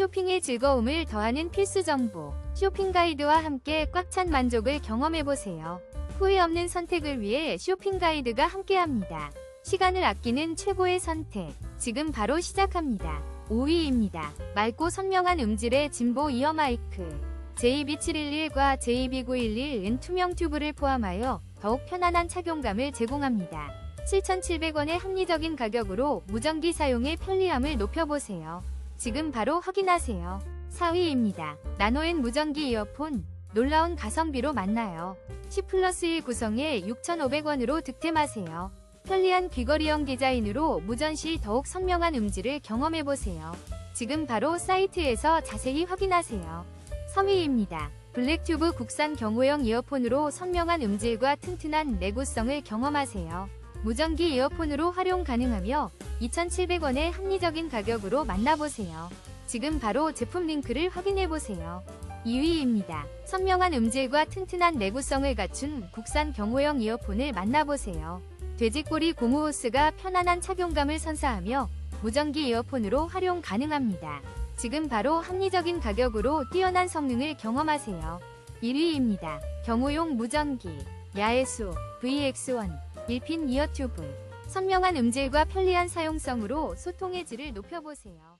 쇼핑의 즐거움을 더하는 필수 정보. 쇼핑 가이드와 함께 꽉 찬 만족을 경험해보세요. 후회 없는 선택을 위해 쇼핑 가이드가 함께합니다. 시간을 아끼는 최고의 선택. 지금 바로 시작합니다. 5위입니다. 맑고 선명한 음질의 진보 이어 마이크. JB711과 JB911은 투명 튜브를 포함하여 더욱 편안한 착용감을 제공합니다. 7,700원의 합리적인 가격으로 무전기 사용의 편리함을 높여보세요. 지금 바로 확인하세요. 4위입니다. 나노엔 무전기 이어폰. 놀라운 가성비로 만나요. 10 플러스 1 구성에 6,500원으로 득템하세요. 편리한 귀걸이형 디자인으로 무전 시 더욱 선명한 음질을 경험해보세요. 지금 바로 사이트에서 자세히 확인하세요. 3위입니다. 블랙튜브 국산 경호형 이어폰으로 선명한 음질과 튼튼한 내구성을 경험하세요. 무전기 이어폰으로 활용 가능하며 2,700원의 합리적인 가격으로 만나보세요. 지금 바로 제품 링크를 확인해보세요. 2위입니다. 선명한 음질과 튼튼한 내구성을 갖춘 국산 경호형 이어폰을 만나보세요. 돼지꼬리 고무 호스가 편안한 착용감을 선사하며 무전기 이어폰으로 활용 가능합니다. 지금 바로 합리적인 가격으로 뛰어난 성능을 경험하세요. 1위입니다. 경호용 무전기 야에수 VX1 1핀 이어튜브 선명한 음질과 편리한 사용성으로 소통의 질을 높여보세요.